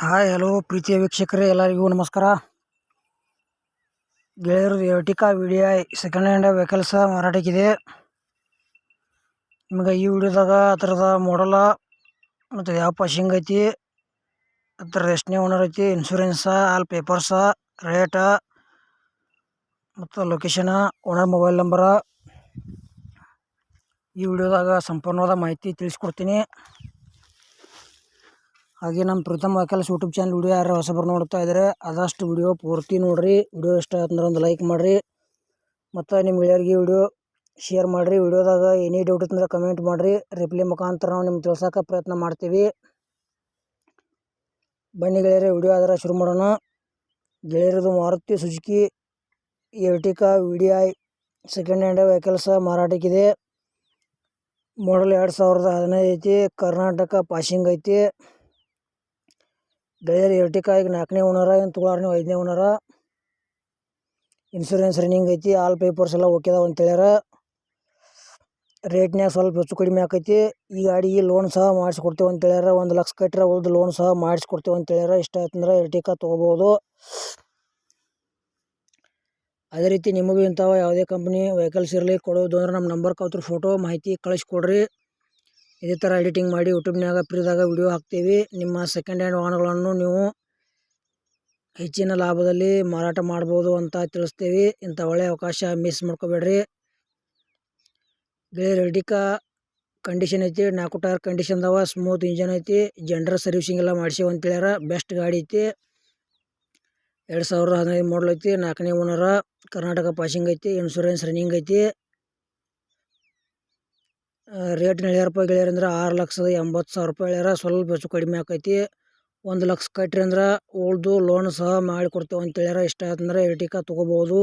Hi hello ಪ್ರೀತಿಯ ವೀಕ್ಷಕರೇ, ಎಲ್ಲರಿಗೂ ನಮಸ್ಕಾರ. ಗೆಳೆಯರು Ertiga V D I second hand vehicles ಮಾರಾಟಕ್ಕಿದೆ. ನಿಮಗೆ ಈ ವಿಡಿಯೋದಾಗ ಅದರದ ಮಾಡಲ ಮತ್ತು ಯಾವ ಪಾಸಿಂಗ್ ಐತಿ ಅದ್ರದ್ದು ಎಷ್ಟನೇ ಓನರ್ ಐತಿ ಇನ್ಶೂರೆನ್ಸ ಆಲ್ ಪೇಪರ್ಸ ರೇಟ ಮತ್ತು ಲೊಕೇಶನ ಓನರ್ ಮೊಬೈಲ್ ನಂಬರ ಈ ವಿಡಿಯೋದಾಗ ಸಂಪೂರ್ಣವಾದ ಮಾಹಿತಿ ತಿಳಿಸ್ಕೊಡ್ತೀನಿ. ಹಾಗೆ ನಮ್ಮ Preetham vocals YouTube channel video ಯಾರು ಹೊಸಬರು ನೋಡ್ತಾ ಇದ್ದಾರೆ ಆದಷ್ಟು ವಿಡಿಯೋ ಪೂರ್ತಿ ನೋಡಿರಿ. ವಿಡಿಯೋ ಇಷ್ಟ ಆಯ್ತಂದ್ರೆ ಒಂದು ಲೈಕ್ ಮಾಡಿರಿ. ಮತ್ತು ನಿಮ್ಮ ಗೆಳೆಯರಿಗೆ ವಿಡಿಯೋ ಶೇರ್ ಮಾಡಿರಿ. ವಿಡಿಯೋದಾಗ ಎನಿ ಡೌಟ್ ಇತ್ತಂದ್ರೆ ಕಮೆಂಟ್ ಮಾಡಿರಿ. ರಿಪ್ಲೈ ಮುಖಾಂತರ ನಾವು ನಿಮ್ಗೆ ತಿಳ್ಸೋಕೆ ಪ್ರಯತ್ನ ಮಾಡ್ತೀವಿ. ಬನ್ನಿ ಗೆಳೆಯರೇ, ವಿಡಿಯೋ ಆದರೆ ಶುರು ಮಾಡೋಣ. ಗೆಳೆಯರದು Maruti Suzuki, Ertiga V I second hand vehicles ಮಾರಾಟಕ್ಕಿದೆ. Model ಎರಡು ಸಾವಿರದ ಹದಿನೈದು ಐತಿ. ಕರ್ನಾಟಕ ಪಾಸಿಂಗ್ ಐತಿ. ಗೆಳೆಯರು ಎರ್ಟಿಕಾ ನಾಲ್ಕನೇ ಓನರ ಏನು ತೊಗೊಳಾರ ಐದನೇ ಓನರ ಇನ್ಶೂರೆನ್ಸ್ ರನ್ನಿಂಗ್ ಐತಿ ಆಲ್ ಪೇಪರ್ಸ್ ಎಲ್ಲ ಓಕೆ ಅದಾವ ಅಂತ ಹೇಳ್ಯಾರ. ರೇಟ್ನ್ಯಾಗ ಸ್ವಲ್ಪ ಹೆಚ್ಚು ಕಡಿಮೆ ಆಕೈತಿ. ಈ ಗಾಡಿ ಲೋನ್ ಸಹ ಮಾಡಿಸ್ಕೊಡ್ತೇವೆ ಅಂತ ಹೇಳ್ಯಾರ. ಒಂದು ಲಕ್ಷ ಕಟ್ಟರೆ ಉಳ್ದು ಲೋನ್ ಸಹ ಮಾಡಿಸ್ಕೊಡ್ತೇವೆ ಅಂತ ಹೇಳ್ಯಾರ. ಇಷ್ಟ ಆಯ್ತಂದ್ರೆ ಎರ್ಟಿಕಾ ತೊಗೋಬೋದು ಅದೇ ರೀತಿ ನಿಮಗೂ ಇಂಥವು ಯಾವುದೇ ಕಂಪ್ನಿ ವೆಹಿಕಲ್ಸ್ ಇರಲಿ, ಕೊಡೋದು ಅಂದ್ರೆ ನಮ್ಮ ನಂಬರ್ ಕೌತ್ರ ಫೋಟೋ ಮಾಹಿತಿ ಕಳಿಸ್ಕೊಡ್ರಿ ಇದೇ ಥರ ಎಡಿಟಿಂಗ್ ಮಾಡಿ ಯೂಟ್ಯೂಬ್ನಾಗ ಫ್ರೀದಾಗ ವಿಡಿಯೋ ಹಾಕ್ತೀವಿ. ನಿಮ್ಮ ಸೆಕೆಂಡ್ ಹ್ಯಾಂಡ್ ವಾಹನಗಳನ್ನು ನೀವು ಹೆಚ್ಚಿನ ಲಾಭದಲ್ಲಿ ಮಾರಾಟ ಮಾಡ್ಬೋದು ಅಂತ ತಿಳಿಸ್ತೀವಿ. ಇಂಥ ಒಳ್ಳೆಯ ಅವಕಾಶ ಮಿಸ್ ಮಾಡ್ಕೋಬೇಡ್ರಿ. ಗೆಳೆಯರು ಕಂಡೀಷನ್ ಐತಿ, ನಾಲ್ಕು ಟೈರ್ ಕಂಡೀಷನ್ ಅದಾವ ಸ್ಮೂತ್ ಇಂಜನ್ ಐತಿ ಜಂಡರ್ ಸರ್ವಿಸಿಂಗ್ ಎಲ್ಲ ಅಂತ ಹೇಳ್ಯಾರ. ಬೆಸ್ಟ್ ಗಾಡಿ ಐತಿ. ಎರಡು ಸಾವಿರದ ಹದಿನೈದು ಮಾಡಲ್ ಐತಿ, ನಾಲ್ಕನೇ ಓನರ ಕರ್ನಾಟಕ ಪಾಸಿಂಗ್ ಐತಿ ಇನ್ಶೂರೆನ್ಸ್ ರನ್ನಿಂಗ್ ಐತಿ. ರೇಟ್ ಹೇಳ್ಯಾರ ರೂಪಾಯಿ ಗೆಳೆಯರ್ ಅಂದ್ರೆ ಆರು ಲಕ್ಷದ ಎಂಬತ್ತು ಸಾವಿರ ರೂಪಾಯಿ ಹೇಳ್ಯಾರ. ಸ್ವಲ್ಪ ಹೆಚ್ಚು ಕಡಿಮೆ ಆಕೈತಿ. ಒಂದು ಲಕ್ಷ ಕಟ್ರಿ ಅಂದ್ರೆ ಉಳಿದು ಲೋನ್ ಸಹ ಮಾಡಿ ಕೊಡ್ತೇವೆ ಅಂತ ಹೇಳ್ಯಾರ. ಇಷ್ಟ ಆಯ್ತಂದ್ರೆ ಎರ್ಟಿಕಾ ತೊಗೋಬೋದು.